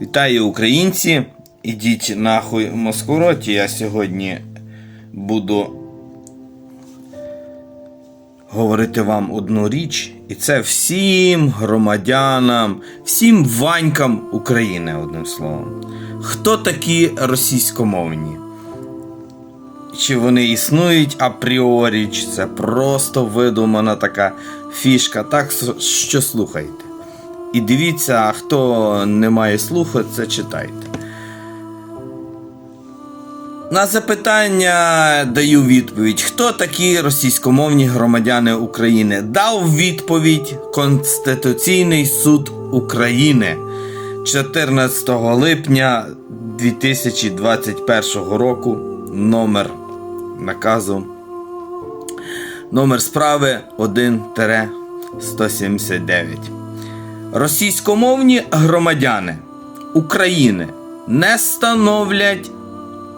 Вітаю українці! Ідіть нахуй в Москороті. Я сьогодні буду говорити вам одну річ, і це всім громадянам, всім ванькам України, одним словом. Хто такі російськомовні? Чи вони існують апріорі, чи це просто видумана така фішка? Так що слухайте. І дивіться, хто не має слуху, це читайте. На запитання даю відповідь: хто такі російськомовні громадяни України? Дав відповідь Конституційний суд України 14 липня 2021 року. Номер наказу. Номер справи 1-179. Російськомовні громадяни України не становлять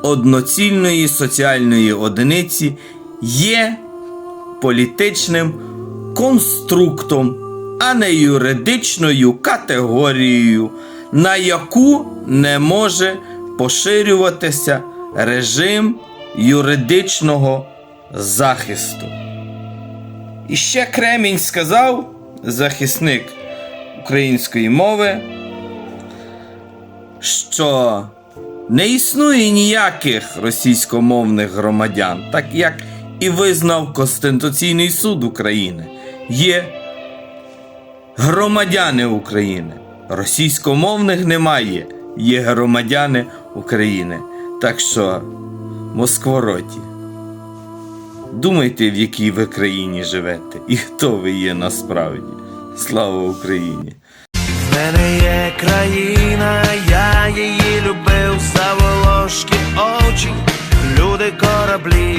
одноцільної соціальної одиниці, є політичним конструктом, а не юридичною категорією, на яку не може поширюватися режим юридичного захисту. І ще Кремінь сказав, захисник української мови, що не існує ніяких російськомовних громадян, так як і визнав Конституційний суд України. Є громадяни України. Російськомовних немає, є громадяни України. Так що, Москвороті, думайте, в якій ви країні живете і хто ви є насправді. Слава Україні! В мене є країна, я її любив,